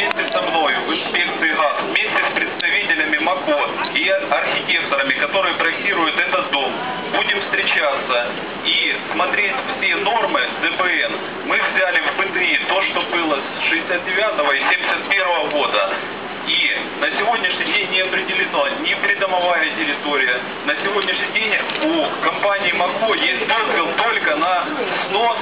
вместе со мной в инспекции ГАЗ, вместе с представителями МАКО и архитекторами, которые проектируют этот дом, будем встречаться и смотреть все нормы ДПН. Мы взяли в БТИ то, что было с 69 и 71 года. И на сегодняшний день не определено ни придомовая территория. На сегодняшний день у компании МАКО есть только на снос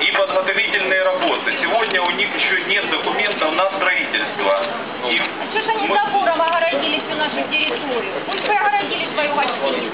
и подготовительные работы. Сегодня у них еще нет документов на строительство. И А что же они мы- забором огородили всю нашу территорию? Пусть бы огородили свою гостиницу.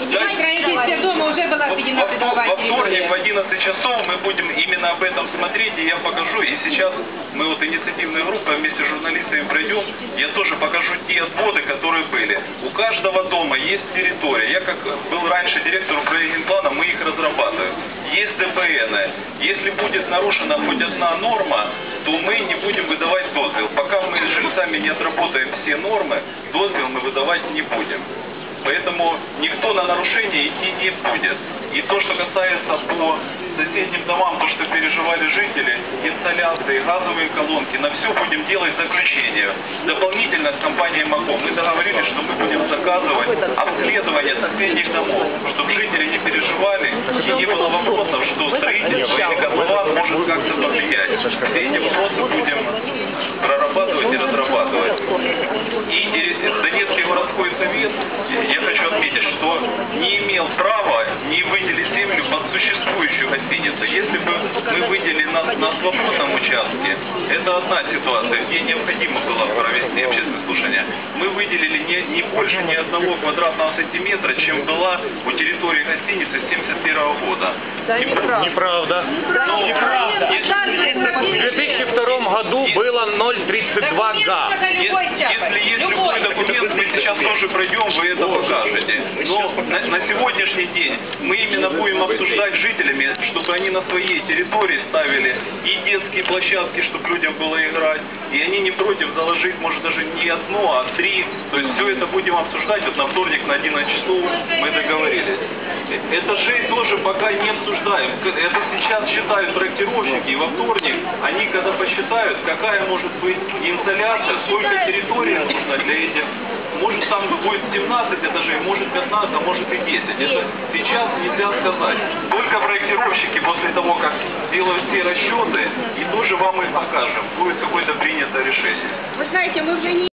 Да, строительство дома уже была Во- введена во- вторник в 11 часов мы будем именно об этом смотреть, и я покажу. И сейчас мы вот инициативной группой вместе с журналистами пройдем, я тоже покажу те отводы, которые были. У каждого дома есть территория. Я как был раньше директор управления плана, мы их разрабатываем. Есть ДПН. Если будет нарушена хоть одна норма, то мы не будем выдавать дозвол. Пока мы с жильцами не отработаем все нормы, дозвол мы выдавать не будем. Поэтому никто на нарушение идти не будет. И то, что касается по соседним домам, то, что переживали жители, инсталляции, газовые колонки, на все будем делать заключение. Дополнительно с компанией МАКО мы договорились, что мы будем заказывать обследование соседних домов, чтобы жители не переживали и не было вопросов, что строительство или котлован может как-то повлиять. Все эти вопросы будем прорабатывать и разрабатывать. И Донецкий городской совет, отметить, что не имел права не выделить землю под существующую гостиницу. Если бы мы выделили на, на свободном участке, это одна ситуация, где необходимо было провести общественное слушание. Мы выделили не, не больше ни одного квадратного сантиметра, чем была у территории гостиницы с 71 года. И- Неправда. ну, если- В 2002 году было 0,32 га. Если, если есть любой документ, мы сейчас тоже пройдем, вы это покажете. На, на сегодняшний день мы именно будем обсуждать с жителями, чтобы они на своей территории ставили и детские площадки, чтобы людям было играть, и они не против заложить, может, даже не одну, а три. То есть все это будем обсуждать. Вот на вторник на 11 часов мы договорились. Э, Этажей тоже пока не обсуждаем. Это сейчас считают проектировщики, и во вторник они когда посчитают, какая может быть инсталляция, сколько территории нужно для этих. Может там будет 17 этажей, может 15, а может и 10. Это сейчас нельзя сказать. Только проектировщики после того, как сделают все расчеты, и тоже вам их покажем. Будет какое-то принято решение. Вы знаете, мы уже не